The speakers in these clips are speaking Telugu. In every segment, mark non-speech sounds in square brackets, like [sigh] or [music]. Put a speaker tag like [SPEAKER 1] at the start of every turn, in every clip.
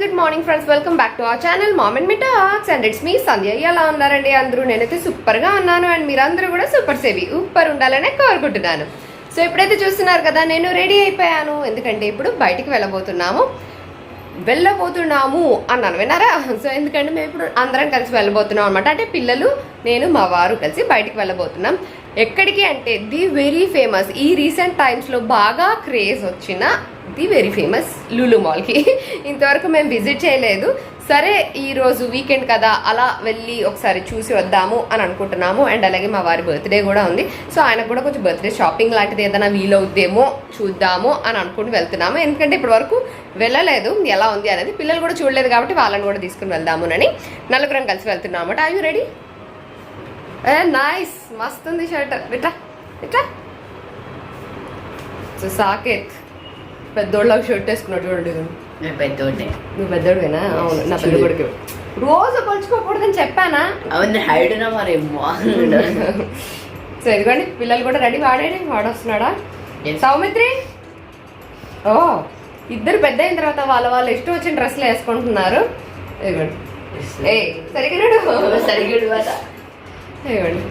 [SPEAKER 1] Good morning friends welcome back to our channel mom and me talks and it's me Sandhya ఎలా ఉన్నారండి అందరూ? నేనైతే సూపర్గా ఉన్నాను అండ్ మీరందరూ కూడా సూపర్ సేవి సూపర్ ఉండాలనే కోరుకుంటున్నాను. సో ఇప్పుడైతే చూస్తున్నారు కదా నేను రెడీ అయిపోయాను. ఎందుకంటే ఇప్పుడు బయటికి వెళ్ళబోతున్నాము. వెళ్ళబోతున్నాము అన్నాను విన్నారా? సో ఎందుకంటే మేము ఇప్పుడు అందరం కలిసి వెళ్ళబోతున్నాం అనమాట అంటే పిల్లలు నేను మా వారు కలిసి బయటికి వెళ్ళబోతున్నాం. ఎక్కడికి అంటే ది వెరీ ఫేమస్ ఈ రీసెంట్ టైమ్స్లో బాగా క్రేజ్ వచ్చిన ది వెరీ ఫేమస్ లులు మాల్కి. ఇంతవరకు మేము విజిట్ చేయలేదు. సరే ఈరోజు వీకెండ్ కదా అలా వెళ్ళి ఒకసారి చూసి వద్దాము అని అనుకుంటున్నాము. అండ్ అలాగే మా వారి బర్త్డే కూడా ఉంది. సో ఆయనకు కూడా కొంచెం బర్త్డే షాపింగ్ లాంటిది ఏదైనా వీలవుద్దేమో చూద్దాము అని అనుకుంటూ వెళ్తున్నాము. ఎందుకంటే ఇప్పటి వరకు వెళ్ళలేదు. ఎలా ఉంది అనేది పిల్లలు కూడా చూడలేదు కాబట్టి వాళ్ళని కూడా తీసుకుని వెళ్దామునని నలుగురం కలిసి వెళ్తున్నాము అనమాట I you ready a nice మస్తు ఉంది షర్ట్ ఇట్లా ఇట్లా సో సాకేత్ పెద్దోళ్ళకి షర్ట్ వేసుకున్నాడు చూడండి.
[SPEAKER 2] నేను పెద్దోడే
[SPEAKER 1] నువ్వు పెద్దోడువేనా? అవును నా పెద్ద కొడుకు రోజు కొలుచుకోకూడదని చెప్పానా?
[SPEAKER 2] అవన్నీ హైడ్నా మరి?
[SPEAKER 1] సో ఇదిగోండి పిల్లలు కూడా రెడీ వాడేది వాడొస్తున్నాడా. సౌమిత్రి? ఓ ఇద్దరు పెద్ద అయిన తర్వాత వాళ్ళ వాళ్ళు ఇష్టం వచ్చిన డ్రెస్సులు వేసుకుంటున్నారు. ఇదిగోండి. ఏ సరిగ్గా నడు.
[SPEAKER 2] సరిగ్గా
[SPEAKER 1] ఇదిగోండి.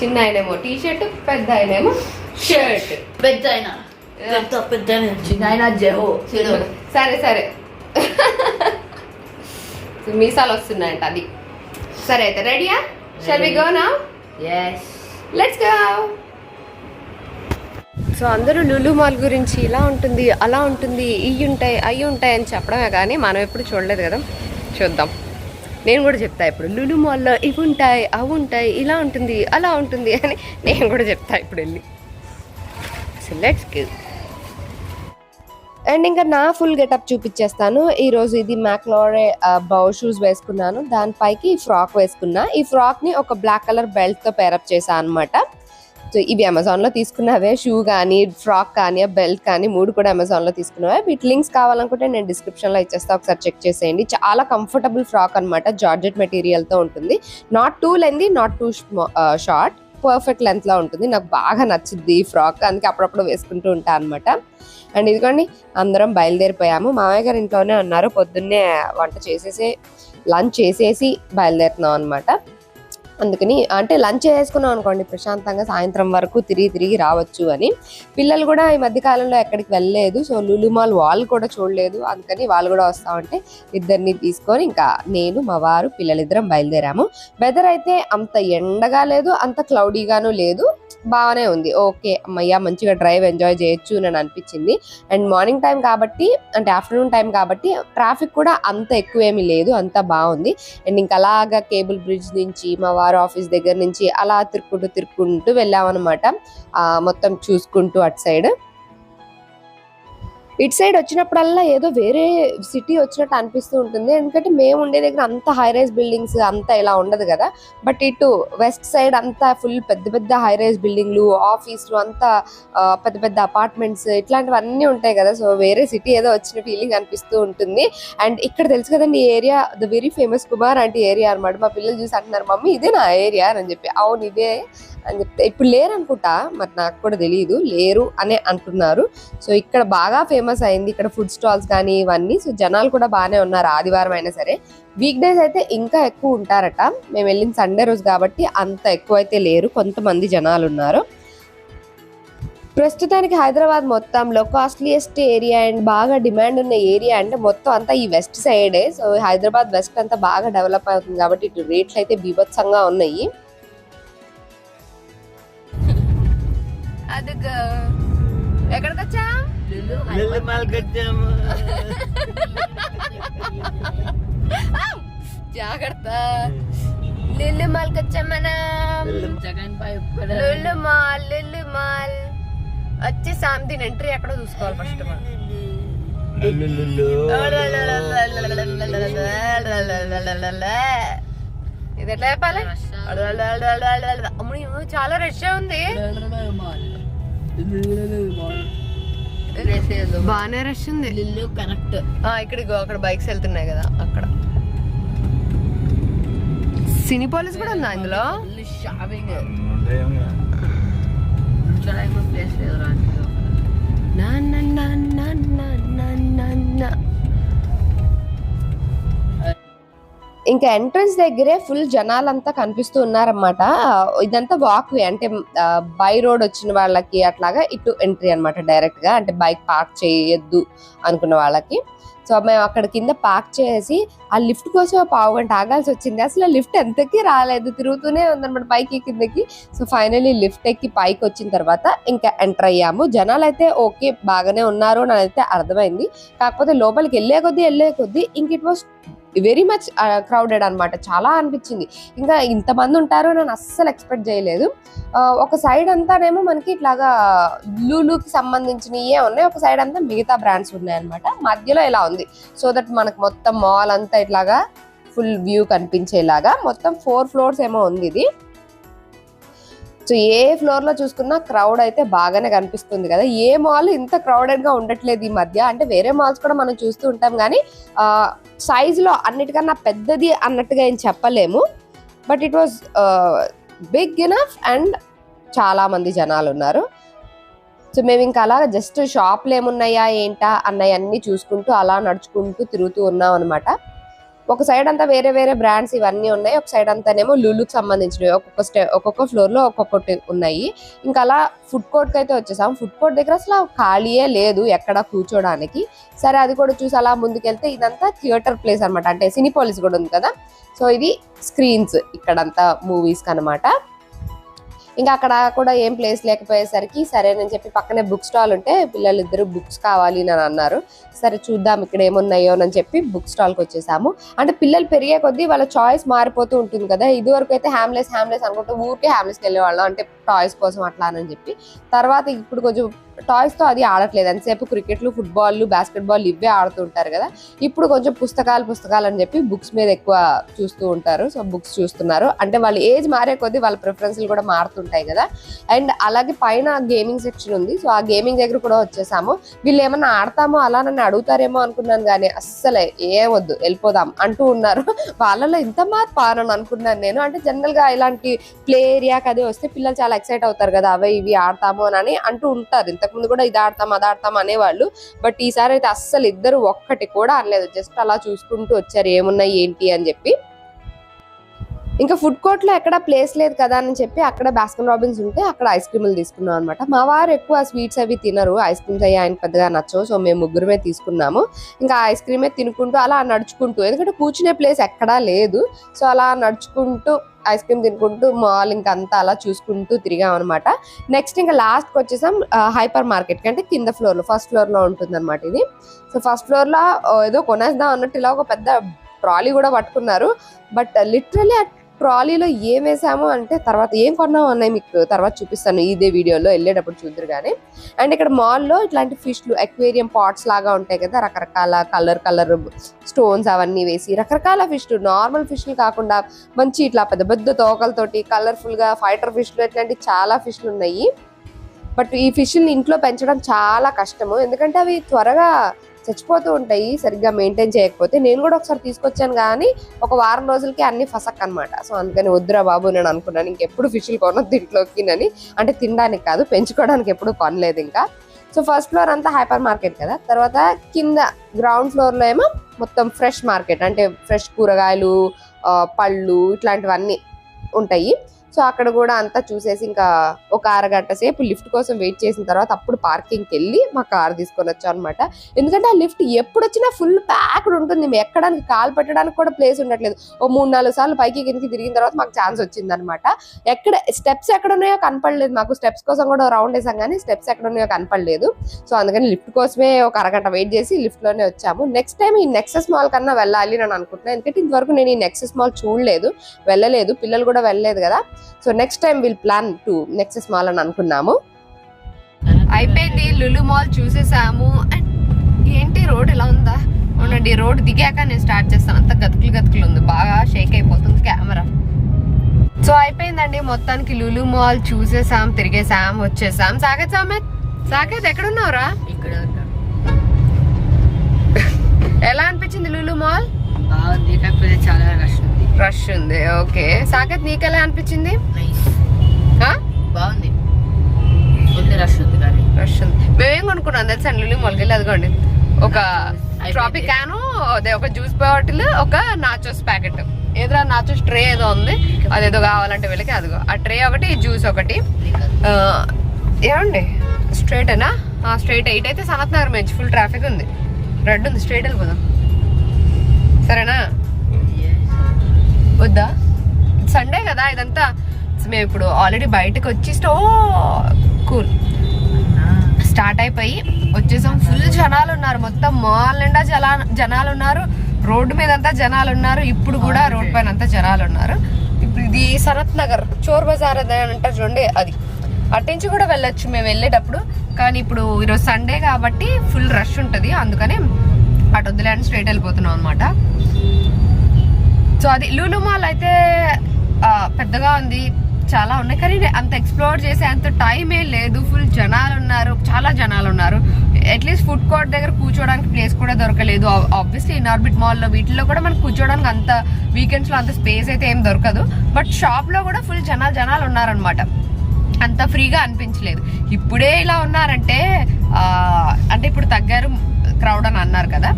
[SPEAKER 1] చిన్న ఆయనేమో టీ షర్ట్ పెద్ద ఆయనేమో షర్ట్.
[SPEAKER 2] పెద్ద ఆయన. పెద్ద పెద్ద ఆయన జహో
[SPEAKER 1] సరే సరే. సో మీసాలు వస్తున్నాయంట అది. సరే అయితే రెడీయా? షల్ వి గో నా లెట్స్ గో సో అందరూ లులు మాల్ గురించి ఇలా ఉంటుంది అలా ఉంటుంది ఇవి ఉంటాయి అవి ఉంటాయి అని చెప్పడమే కానీ మనం ఎప్పుడు చూడలేదు కదా. చూద్దాం. నేను కూడా చెప్తా ఇప్పుడు లులు మాల్లో ఇవి ఉంటాయి అవి ఉంటాయి ఇలా ఉంటుంది అలా ఉంటుంది అని నేను కూడా చెప్తా ఇప్పుడు వెళ్ళి. సో లెట్స్ గో అండ్ ఇంకా నా ఫుల్ గెటప్ చూపించేస్తాను ఈ రోజు ఇది మ్యాక్లోరే బౌ షూస్ వేసుకున్నాను. దానిపైకి ఈ ఫ్రాక్ వేసుకున్నా. ఈ ఫ్రాక్ని ఒక బ్లాక్ కలర్ బెల్ట్తో పేరప్ చేశాను అనమాట సో ఇవి అమెజాన్లో తీసుకున్నవే. షూ కానీ ఫ్రాక్ కానీ బెల్ట్ కానీ మూడు కూడా అమెజాన్లో తీసుకున్నవే. వీటి లింక్స్ కావాలనుకుంటే నేను డిస్క్రిప్షన్లో ఇచ్చేస్తా. ఒకసారి చెక్ చేసేయండి. చాలా కంఫర్టబుల్ ఫ్రాక్ అనమాట జార్జెట్ మెటీరియల్తో ఉంటుంది. Not too lengthy not too short. Perfect లెంత్లో ఉంటుంది. నాకు బాగా నచ్చింది ఈ ఫ్రాక్. అందుకే అప్పుడప్పుడు వేసుకుంటూ ఉంటాను అనమాట అండ్ ఇదిగోండి అందరం బయలుదేరిపోయాము. మామయ్య గారు ఇంట్లోనే ఉన్నారు. పొద్దున్నే వంట చేసేసి లంచ్ చేసేసి బయలుదేరుతున్నాం అనమాట అందుకని అంటే లంచ్ చేసుకున్నాం అనుకోండి ప్రశాంతంగా సాయంత్రం వరకు తిరిగి తిరిగి రావచ్చు అని. పిల్లలు కూడా ఈ మధ్య కాలంలో ఎక్కడికి వెళ్ళలేదు. సో లులుమాల్ వాళ్ళు కూడా చూడలేదు. అందుకని వాళ్ళు కూడా వస్తామంటే ఇద్దరిని తీసుకొని ఇంకా నేను మా వారు పిల్లలిద్దరం బయలుదేరాము. వెదర్ అయితే అంత ఎండగా లేదు అంత క్లౌడీగాను లేదు. బాగానే ఉంది. ఓకే అమ్మయ్య మంచిగా డ్రైవ్ ఎంజాయ్ చేయొచ్చు అని అనిపించింది. అండ్ మార్నింగ్ టైం కాబట్టి అంటే ఆఫ్టర్నూన్ టైం కాబట్టి ట్రాఫిక్ కూడా అంత ఎక్కువ ఏమీ లేదు అంత బాగుంది. అండ్ ఇంకా అలాగా కేబుల్ బ్రిడ్జ్ నుంచి మా వారు ఆఫీస్ దగ్గర నుంచి అలా తిరుక్కుంటూ తిరుక్కుంటూ వెళ్ళామన్నమాట. ఆ, మొత్తం చూసుకుంటూ అటు సైడ్. ఇటు సైడ్ వచ్చినప్పుడల్లా ఏదో వేరే సిటీ వచ్చినట్టు అనిపిస్తూ ఉంటుంది. ఎందుకంటే మేము ఉండే దగ్గర అంత హై రైజ్ బిల్డింగ్స్ అంతా ఇలా ఉండదు కదా. బట్ ఇటు వెస్ట్ సైడ్ అంతా ఫుల్ పెద్ద పెద్ద హై రైజ్ బిల్డింగ్లు ఆఫీసులు అంతా పెద్ద పెద్ద అపార్ట్మెంట్స్ ఇట్లాంటివన్నీ ఉంటాయి కదా. సో వేరే సిటీ ఏదో వచ్చిన ఫీలింగ్ అనిపిస్తూ ఉంటుంది. అండ్ ఇక్కడ తెలుసు కదండి ఈ area the very famous Kumar అంటే ఏరియా అన్నమాట. మా పిల్లలు చూసి అంటున్నారు మమ్మీ ఇదే నా ఏరియా అని చెప్పి. అవును ఇదే అని చెప్తే ఇప్పుడు లేరు అనుకుంటా మరి నాకు కూడా తెలియదు లేరు అనే అంటున్నారు. సో ఇక్కడ బాగా ఫేమస్ అయింది ఇక్కడ ఫుడ్ స్టాల్స్ కానీ ఇవన్నీ. సో జనాలు కూడా బాగానే ఉన్నారు ఆదివారం అయినా సరే. వీక్ డేస్ అయితే ఇంకా ఎక్కువ ఉంటారట. మేము వెళ్ళిన సండే రోజు కాబట్టి అంత ఎక్కువ అయితే లేరు. కొంతమంది జనాలు ఉన్నారు. ప్రస్తుతానికి హైదరాబాద్ మొత్తంలో కాస్ట్లీయెస్ట్ ఏరియా అండ్ బాగా డిమాండ్ ఉన్న ఏరియా అంటే మొత్తం అంతా ఈ వెస్ట్ సైడే సో హైదరాబాద్ వెస్ట్ అంతా బాగా డెవలప్ అవుతుంది కాబట్టి ఇటు రేట్లు అయితే బీభత్సంగా ఉన్నాయి. [laughs] అది ఎక్కడికి వచ్చా [laughs] జాగ్రత్త. లిల్లు మాల్కి వచ్చాం మనం
[SPEAKER 2] జగన్
[SPEAKER 1] లుల్లు మాల్ లుల్లు మాల్. వచ్చి సామ్దిన్ ఎంట్రీ ఎక్కడో చూసుకోవాలి ఫస్ట్ మనం. ఇది ఎట్లా చెప్పాలి? చాలా రష్ ఉంది. బాగానే రష్ ఉంది. ఇల్లు కరెక్ట్ ఇక్కడికి అక్కడ బైక్స్ వెళ్తున్నాయి కదా అక్కడ. సినీ పాలిస్ కూడా ఉందా ఇందులో?
[SPEAKER 2] షాపింగ్ ప్లేస్ లేదు నాన్న
[SPEAKER 1] నా నా నాన్న ఇంకా ఎంట్రన్స్ దగ్గరే ఫుల్ జనాలంతా కనిపిస్తూ ఉన్నారన్నమాట. ఇదంతా వాక్ వే అంటే బై రోడ్ వచ్చిన వాళ్ళకి అట్లాగా ఇటు ఎంట్రీ అన్నమాట డైరెక్ట్గా. అంటే బైక్ పార్క్ చేయొద్దు అనుకున్న వాళ్ళకి. సో మేము అక్కడ కింద పార్క్ చేసి ఆ లిఫ్ట్ కోసం పావు గంట ఆగాల్సి వచ్చింది. అసలు లిఫ్ట్ ఎంతకి రాలేదు. తిరుగుతూనే ఉందన్నమాట పైకి కిందకి. సో ఫైనలీ లిఫ్ట్ ఎక్కి పైకి వచ్చిన తర్వాత ఇంకా ఎంటర్ అయ్యాము. జనాలు అయితే ఓకే బాగానే ఉన్నారు అని అయితే అర్థమైంది. కాకపోతే లోపలికి వెళ్ళే కొద్దీ వెళ్ళే కొద్దీ ఇంక it was very much crowded అన్నమాట. చాలా అనిపించింది. ఇంకా ఇంతమంది ఉంటారు నేను అస్సలు ఎక్స్పెక్ట్ చేయలేదు. ఒక సైడ్ అంతానేమో మనకి ఇట్లాగా లూలుకి సంబంధించినవి ఉన్నాయి. ఒక సైడ్ అంతా మిగతా బ్రాండ్స్ ఉన్నాయన్నమాట. మధ్యలో ఇలా ఉంది. సో దట్ మనకు మొత్తం మాల్ అంతా ఇట్లాగా ఫుల్ వ్యూ కనిపించేలాగా మొత్తం ఫోర్ ఫ్లోర్స్ ఏమో ఉంది ఇది. సో ఏ ఫ్లోర్లో చూసుకున్నా క్రౌడ్ అయితే బాగానే కనిపిస్తుంది కదా. ఏ మాల్ ఇంత క్రౌడెడ్గా ఉండట్లేదు ఈ మధ్య? అంటే వేరే మాల్స్ కూడా మనం చూస్తూ ఉంటాం కానీ సైజులో అన్నిటికన్నా పెద్దది అన్నట్టుగా ఏం చెప్పలేము. But it was big enough and చాలామంది జనాలు ఉన్నారు. సో మేము ఇంకా అలా జస్ట్ షాప్లు ఏమున్నాయా ఏంటా అన్నీ చూసుకుంటూ అలా నడుచుకుంటూ తిరుగుతూ ఉన్నాం అనమాట ఒక సైడ్ అంతా వేరే వేరే బ్రాండ్స్ ఇవన్నీ ఉన్నాయి. ఒక సైడ్ అంతానేమో లులుకి సంబంధించినవి. ఒక్కొక్క స్టే ఒక్కొక్క ఫ్లోర్లో ఒక్కొక్కటి ఉన్నాయి. ఇంకా అలా ఫుడ్ కోర్ట్కి అయితే వచ్చేసాం. ఫుడ్ కోర్ట్ దగ్గర అసలు ఖాళీయే లేదు ఎక్కడ కూర్చోడానికి. సరే అది కూడా చూసి అలా ముందుకెళ్తే ఇదంతా థియేటర్ ప్లేస్ అన్నమాట. అంటే సినిపోలిస్ కూడా ఉంది కదా. సో ఇది స్క్రీన్స్ ఇక్కడంతా మూవీస్ అనమాట ఇంకా అక్కడ కూడా ఏం ప్లేస్ లేకపోయేసరికి సరేనని చెప్పి పక్కనే బుక్ స్టాల్ ఉంటే పిల్లలు ఇద్దరు బుక్స్ కావాలి అని అన్నారు. సరే చూద్దాం ఇక్కడ ఏమున్నాయో అని చెప్పి బుక్ స్టాల్కి వచ్చేసాము. అంటే పిల్లలు పెరిగే కొద్దీ వాళ్ళ చాయిస్ మారిపోతూ ఉంటుంది కదా. ఇదివరకు అయితే హ్యామ్లెస్ హ్యామ్లెస్ అనుకుంటే ఊరికే హ్యామ్లెస్కి వెళ్ళేవాళ్ళం. అంటే టాయ్స్ కోసం అట్లా అని చెప్పి. తర్వాత ఇప్పుడు కొంచెం టాయ్స్తో అది ఆడట్లేదు. ఎంతసేపు క్రికెట్లు ఫుట్బాల్ బాస్కెట్బాల్ ఇవే ఆడుతుంటారు కదా. ఇప్పుడు కొంచెం పుస్తకాలు పుస్తకాలు అని చెప్పి బుక్స్ మీద ఎక్కువ చూస్తూ ఉంటారు. సో బుక్స్ చూస్తున్నారు. అంటే వాళ్ళ ఏజ్ మారే కొద్దీ వాళ్ళ ప్రిఫరెన్స్లు కూడా మారుతుంటాయి కదా. అండ్ అలాగే పైన గేమింగ్ సెక్షన్ ఉంది. సో ఆ గేమింగ్ దగ్గర కూడా వచ్చేసాము. వీళ్ళు ఏమన్నా ఆడతామో అలా నన్ను అడుగుతారేమో అనుకున్నాను కానీ అస్సలే ఏ వద్దు వెళ్ళిపోదాం అంటూ ఉన్నారు. వాళ్ళలో ఇంత మార్పు అని అనుకున్నాను నేను. అంటే జనరల్గా ఇలాంటి ప్లే ఏరియాకి అదే వస్తే పిల్లలు చాలా ఎక్సైట్ అవుతారు కదా అవే ఇవి ఆడతాము అని అంటూ ఉంటారు. ఇంతకుముందు కూడా ఇది ఆడతాం అది ఆడతాం అనేవాళ్ళు. బట్ ఈసారి అయితే అస్సలు ఇద్దరు ఒక్కటి కూడా అనలేదు జస్ట్ అలా చూసుకుంటూ వచ్చారు ఏమున్నాయి ఏంటి అని చెప్పి. ఇంకా ఫుడ్ కోర్ట్లో ఎక్కడ ప్లేస్ లేదు కదా అని చెప్పి అక్కడ బాస్కన్ రాబిన్స్ ఉంటే అక్కడ ఐస్ క్రీములు తీసుకున్నాం అనమాట మా వారు ఎక్కువ స్వీట్స్ అవి తినరు. ఐస్ క్రీమ్స్ అయ్యి ఆయన పెద్దగా నచ్చవు. సో మేము ముగ్గురమే తీసుకున్నాము. ఇంకా ఐస్ క్రీమే తినుకుంటూ అలా నడుచుకుంటూ ఎందుకంటే కూర్చునే ప్లేస్ ఎక్కడా లేదు. సో అలా నడుచుకుంటూ ఐస్ క్రీమ్ తినుకుంటూ మాల్ ఇంకా అంతా అలా చూసుకుంటూ తిరిగాం అనమాట నెక్స్ట్ ఇంకా లాస్ట్కి వచ్చేసాం హైపర్ మార్కెట్ అంటే కింద ఫ్లోర్లో ఫస్ట్ ఫ్లోర్లో ఉంటుంది అనమాట ఇది. సో ఫస్ట్ ఫ్లోర్లో ఏదో కొనేద్దాం అన్నట్టు ఇలా ఒక పెద్ద ట్రాలీ కూడా పట్టుకున్నారు. బట్ లిటరలీ ఆ ట్రాలీలో ఏం వేసాము అంటే తర్వాత ఏం కొన్నాము అన్నాయి మీకు తర్వాత చూపిస్తాను ఇదే వీడియోలో వెళ్ళేటప్పుడు చూద్దరు కానీ అండ్ ఇక్కడ మాల్లో ఇట్లాంటి ఫిష్లు ఎక్వేరియం పాట్స్ లాగా ఉంటాయి కదా రకరకాల కలర్ కలర్ స్టోన్స్ అవన్నీ వేసి రకరకాల ఫిష్లు నార్మల్ ఫిష్లు కాకుండా మంచి ఇట్లా పెద్ద పెద్ద తోకలతోటి కలర్ఫుల్గా ఫైటర్ ఫిష్లు ఇట్లాంటి చాలా ఫిష్లు ఉన్నాయి. బట్ ఈ ఫిష్ని ఇంట్లో పెంచడం చాలా కష్టము. ఎందుకంటే అవి త్వరగా చచ్చిపోతూ ఉంటాయి సరిగ్గా మెయింటైన్ చేయకపోతే నేను కూడా ఒకసారి తీసుకొచ్చాను కానీ ఒక వారం రోజులకి అన్ని ఫసక్ అన్నమాట సో అందుకని వద్దురా బాబు నేను అనుకున్నాను ఇంకెప్పుడు ఫిష్లు కొనొద్దు ఇంట్లోకి అని. అంటే తినడానికి కాదు పెంచుకోవడానికి ఎప్పుడు కొనలేదు ఇంకా. సో ఫస్ట్ ఫ్లోర్ అంతా హైపర్ మార్కెట్ కదా. తర్వాత కింద గ్రౌండ్ ఫ్లోర్లో ఏమో మొత్తం ఫ్రెష్ మార్కెట్ అంటే ఫ్రెష్ కూరగాయలు పళ్ళు ఇట్లాంటివన్నీ ఉంటాయి. సో అక్కడ కూడా అంతా చూసేసి ఇంకా ఒక అరగంట సేపు లిఫ్ట్ కోసం వెయిట్ చేసిన తర్వాత అప్పుడు పార్కింగ్కి వెళ్ళి మా కార్ తీసుకొని వచ్చాం అనమాట ఎందుకంటే ఆ లిఫ్ట్ ఎప్పుడు వచ్చినా ఫుల్ ప్యాక్డ్ ఉంటుంది. మేము ఎక్కడానికి కాలు పెట్టడానికి కూడా ప్లేస్ ఉండట్లేదు. ఓ మూడు నాలుగు సార్లు పైకి కిందకి తిరిగిన తర్వాత మాకు ఛాన్స్ వచ్చింది అనమాట ఎక్కడ స్టెప్స్ ఎక్కడ ఉన్నాయో కనపడలేదు. మాకు స్టెప్స్ కోసం కూడా రౌండ్ వేసాం కానీ స్టెప్స్ ఎక్కడ ఉన్నాయో కనపడలేదు. సో అందుకని లిఫ్ట్ కోసమే ఒక అరగంట వెయిట్ చేసి లిఫ్ట్లోనే వచ్చాము. నెక్స్ట్ టైం ఈ నెక్సెస్ మాల్ కన్నా వెళ్ళాలి అని అనుకుంటున్నాను. ఎందుకంటే ఇంతవరకు నేను ఈ నెక్సెస్ మాల్ చూడలేదు వెళ్ళలేదు. పిల్లలు కూడా వెళ్ళలేదు కదా. So next time will plan to Nexus mall అని అనుకున్నాము. అయిపోయింది లులు మాల్ చూసేసాము. అండ్ ఏంటి రోడ్ ఎలా ఉందా? అవునండి రోడ్ దిగాక నేను స్టార్ట్ చేస్తాను. అంత గతుకులు గతుకులు ఉంది. బాగా షేక్ అయిపోతుంది కెమెరా. సో అయిపోయిందండి మొత్తానికి లులు మాల్ చూసేసాం తిరిగేసాం వచ్చేసాం. సాగత్ సామెత్ సాగత్ ఎక్కడున్నావురా?
[SPEAKER 2] ఇక్కడ.
[SPEAKER 1] ఎలా అనిపించింది లులు మాల్?
[SPEAKER 2] బాగుంది కాకపోతే చాలా రష్ ఉంది
[SPEAKER 1] రష్ ఉంది. ఓకే. సాకేత్ నీకు ఎలా అనిపించింది?
[SPEAKER 2] బాగుంది. రష్ ఉంది కానీ.
[SPEAKER 1] రష్ ఉంది. మేమేం కొనుక్కున్నాం తెలుసా లులి మొలకెళ్ళి అదిగోండి. ఒక. ట్రాపిక్ క్యాను అదే ఒక జ్యూస్ బాటిల్ ఒక నాచోస్ ప్యాకెట్. ఏదో నాచోస్ ట్రే ఏదో ఉంది. అదేదో కావాలంటే వీళ్ళకి అదిగో. ఆ ట్రే ఒకటి జ్యూస్ ఒకటి. ఏమండి? స్ట్రైటేనా స్ట్రైట్ ఎయిట్ అయితే సనత్ నగర్ మంచి ఫుల్ ట్రాఫిక్ ఉంది. రెడ్ ఉంది. స్ట్రైట్ వెళ్ళిపోదాం. సరేనా? వద్దా? సండే కదా ఇదంతా. మేము ఇప్పుడు ఆల్రెడీ బయటకు వచ్చి స్టో కూల్ స్టార్ట్ అయిపోయి వచ్చేసాం. ఫుల్ జనాలు ఉన్నారు. మొత్తం మాల్ నిండా జలా జనాలు ఉన్నారు రోడ్డు మీద అంతా జనాలు ఉన్నారు ఇప్పుడు కూడా రోడ్ పైన అంతా జనాలు ఉన్నారు ఇప్పుడు ఇది సనత్ నగర్ చోర్ బజార్ అని అంటారు చూడండి అది. అట్నుంచి కూడా వెళ్ళొచ్చు మేము వెళ్ళేటప్పుడు. కానీ ఇప్పుడు ఈరోజు సండే కాబట్టి ఫుల్ రష్ ఉంటుంది. అందుకని అటు వద్దులే అని స్ట్రైట్ వెళ్ళిపోతున్నాం అనమాట సో అది లూలు మాల్ అయితే పెద్దగా ఉంది చాలా ఉన్నాయి. కానీ అంత ఎక్స్ప్లోర్ చేసే అంత టైమే లేదు. ఫుల్ జనాలు ఉన్నారు చాలా జనాలు ఉన్నారు. అట్లీస్ట్ ఫుడ్ కోర్ట్ దగ్గర కూర్చోడానికి ప్లేస్ కూడా దొరకలేదు. ఆబ్వియస్లీ ఇన్ఆర్బిట్ మాల్లో వీటిల్లో కూడా మనకు కూర్చోడానికి అంత వీకెండ్స్లో అంత స్పేస్ అయితే ఏం దొరకదు. బట్ షాప్లో కూడా ఫుల్ జనాలు జనాలు ఉన్నారనమాట అంత ఫ్రీగా అనిపించలేదు. ఇప్పుడే ఇలా ఉన్నారంటే అంటే ఇప్పుడు తగ్గారు క్రౌడ్ అని అన్నారు కదా.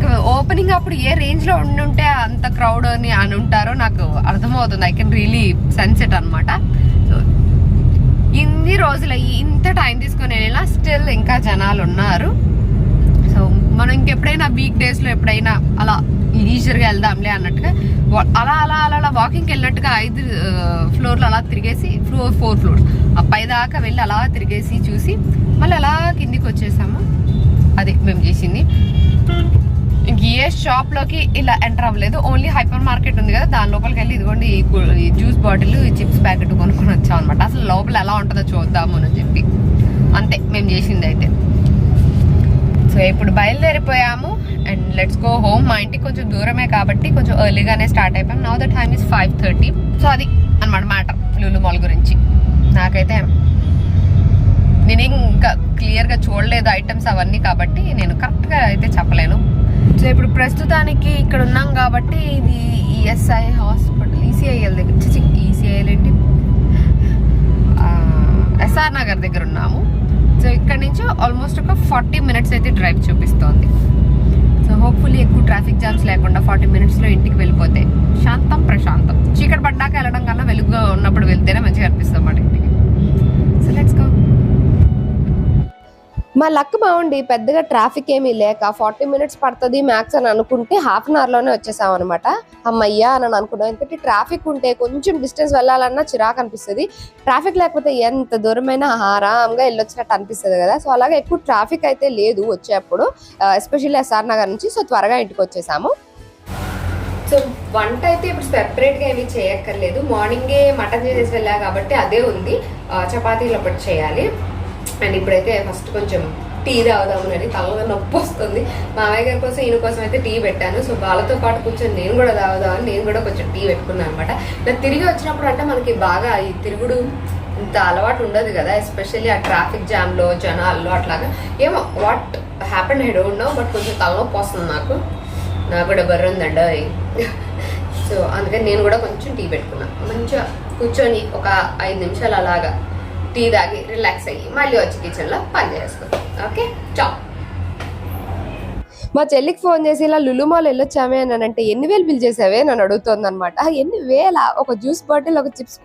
[SPEAKER 1] ఇంకా ఓపెనింగ్ అప్పుడు ఏ రేంజ్లో ఉండుంటే అంత క్రౌడ్ అని అని ఉంటారో నాకు అర్థమవుతుంది. ఐ కెన్ రియలీ సెన్సెట్ అనమాట సో ఇన్ని రోజులు ఇంత టైం తీసుకొని వెళ్ళినా స్టిల్ ఇంకా జనాలు ఉన్నారు. సో మనం ఇంకెప్పుడైనా వీక్ డేస్లో ఎప్పుడైనా అలా లీజర్గా వెళ్దాంలే అన్నట్టుగా అలా అలా అలా అలా వాకింగ్కి వెళ్ళినట్టుగా ఐదు ఫ్లోర్లు అలా తిరిగేసి ఫ్లోర్ ఫోర్ ఫ్లోర్స్ ఆ పై దాకా వెళ్ళి అలా తిరిగేసి చూసి మళ్ళీ అలా కిందికి వచ్చేసాము. అది మేము చేసింది. ఏ షాప్లోకి ఇలా ఎంటర్ అవ్వలేదు. ఓన్లీ హైపర్ మార్కెట్ ఉంది కదా దాని లోపలికి వెళ్ళి ఇదిగోండి ఈ జ్యూస్ బాటిల్ ఈ చిప్స్ ప్యాకెట్ కొనుక్కొని వచ్చాం అనమాట అసలు లోపల ఎలా ఉంటుందో చూద్దాము అని చెప్పి. అంతే మేము చేసింది అయితే. సో ఇప్పుడు బయలుదేరిపోయాము అండ్ లెట్స్ గో హోమ్ మా ఇంటికి కొంచెం దూరమే కాబట్టి కొంచెం ఎర్లీగానే స్టార్ట్ అయిపోయాం. Now the time is five thirty so అది అనమాట మ్యాటర్ లూలు మాల్ గురించి. నాకైతే నేను ఇంకా క్లియర్గా చూడలేదు ఐటమ్స్ అవన్నీ కాబట్టి నేను కరెక్ట్గా అయితే చెప్పలేను. సో ఇప్పుడు ప్రస్తుతానికి ఇక్కడ ఉన్నాం కాబట్టి ఇది ఈఎస్ఐ హాస్పిటల్ ఈసీఐఎల్ దగ్గర ఈసీఐఎల్ ఏంటి? ఎస్ఆర్ నగర్ దగ్గర ఉన్నాము. సో ఇక్కడ నుంచి ఆల్మోస్ట్ ఒక ఫార్టీ మినిట్స్ అయితే డ్రైవ్ చూపిస్తోంది. సో హోప్ఫుల్లీ ఎక్కువ ట్రాఫిక్ జామ్స్ లేకుండా ఫార్టీ మినిట్స్లో ఇంటికి వెళ్ళిపోతే శాంతం ప్రశాంతం. చీకటి పడ్డాక వెళ్ళడం కన్నా వెలుగుగా ఉన్నప్పుడు వెళ్తేనే మంచిగా అనిపిస్తుంది అన్నమాట ఇంటికి. So let's go. మా లక్ బాగుండి పెద్దగా ట్రాఫిక్ ఏమీ లేక ఫార్టీ మినిట్స్ పడుతుంది మ్యాక్స్ అని అనుకుంటే హాఫ్ అన్ అవర్లోనే వచ్చేసాం అనమాట అమ్మయ్యా అని అనుకున్నాం. ఎందుకంటే ట్రాఫిక్ ఉంటే కొంచెం డిస్టెన్స్ వెళ్ళాలన్నా చిరాకు అనిపిస్తుంది. ట్రాఫిక్ లేకపోతే ఎంత దూరమైన ఆరాంగా వెళ్ళొచ్చినట్టు అనిపిస్తుంది కదా. సో అలాగే ఎక్కువ ట్రాఫిక్ అయితే లేదు వచ్చేప్పుడు ఎస్పెషల్లీ ఎస్ఆర్ నగర్ నుంచి. సో త్వరగా ఇంటికి వచ్చేసాము. సో వంట అయితే ఇప్పుడు సెపరేట్గా ఏమీ చేయక్కర్లేదు. మార్నింగే మటన్ చేసేసి వెళ్ళా కాబట్టి అదే ఉంది. చపాతీలు ఒకటి చేయాలి. అండ్ ఇప్పుడైతే ఫస్ట్ కొంచెం టీ తాగుదామని తలలో నొప్పి వస్తుంది. మామయ్య గారి కోసం ఈయన కోసం అయితే టీ పెట్టాను. సో వాళ్ళతో పాటు కూర్చొని నేను కూడా తాగుదామని నేను కూడా కొంచెం టీ పెట్టుకున్నాను అనమాట ఇలా తిరిగి వచ్చినప్పుడు అంటే మనకి బాగా ఈ తిరుగుడు ఇంత అలవాటు ఉండదు కదా. ఎస్పెషల్లీ ఆ ట్రాఫిక్ జామ్లో జనాల్లో అట్లాగా. ఏమో what happen I don't know but కొంచెం తలనొప్పి వస్తుంది నాకు. నాకు కూడా బర్ర ఉందండి సో అందుకని నేను కూడా కొంచెం టీ పెట్టుకున్నాను మంచిగా కూర్చొని ఒక ఐదు నిమిషాలు అలాగా టీ తాగి రిలాక్స్ అయ్యి మళ్ళీ వచ్చి కిచెన్లో పని చేసుకుందాం. ఓకే చా మా చెల్లికి ఫోన్ చేసి ఇలా లులు మాల్ వెళ్ళొచ్చామే అని అంటే ఎన్ని వేలు బిల్ చేసావే? నన్ను అడుగుతుంది అనమాట ఎన్ని వేల? ఒక జ్యూస్ బాటిల్ ఒక చిప్స్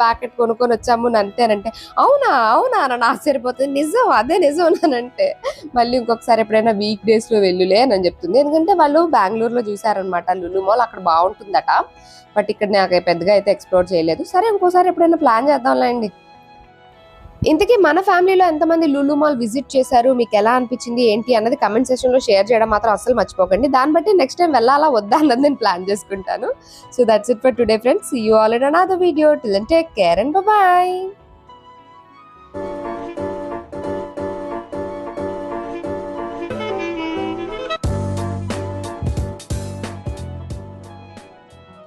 [SPEAKER 1] ప్యాకెట్ కొనుక్కొని వచ్చాము అంతేనంటే అవునా? అవునా? నన్ను ఆశ్చర్యపోతుంది. నిజం అదే నిజం అంటే మళ్ళీ ఇంకొకసారి ఎప్పుడైనా వీక్ డేస్లో వెళ్ళులే అని చెప్తుంది. ఎందుకంటే వాళ్ళు బెంగళూరులో చూసారనమాట లులు మాల్ అక్కడ బాగుంటుందట. బట్ ఇక్కడ నాకు పెద్దగా అయితే ఎక్స్ప్లోర్ చేయలేదు. సరే ఇంకోసారి ఎప్పుడైనా ప్లాన్ చేద్దాంలే అండి. ఇంతకీ మన ఫ్యామిలీలో ఎంతమంది లులు మాల్ విజిట్ చేశారు? మీకు ఎలా అనిపించింది? ఏంటి? అన్నది కమెంట్ సెక్షన్లో షేర్ చేయడం మాత్రం అస్సలు మర్చిపోకండి. దాన్ని బట్టి నెక్స్ట్ టైం వెళ్ళాలా వద్దా అన్నది నేను ప్లాన్ చేసుకుంటాను. So that's it for today friends you already another video till take care and bye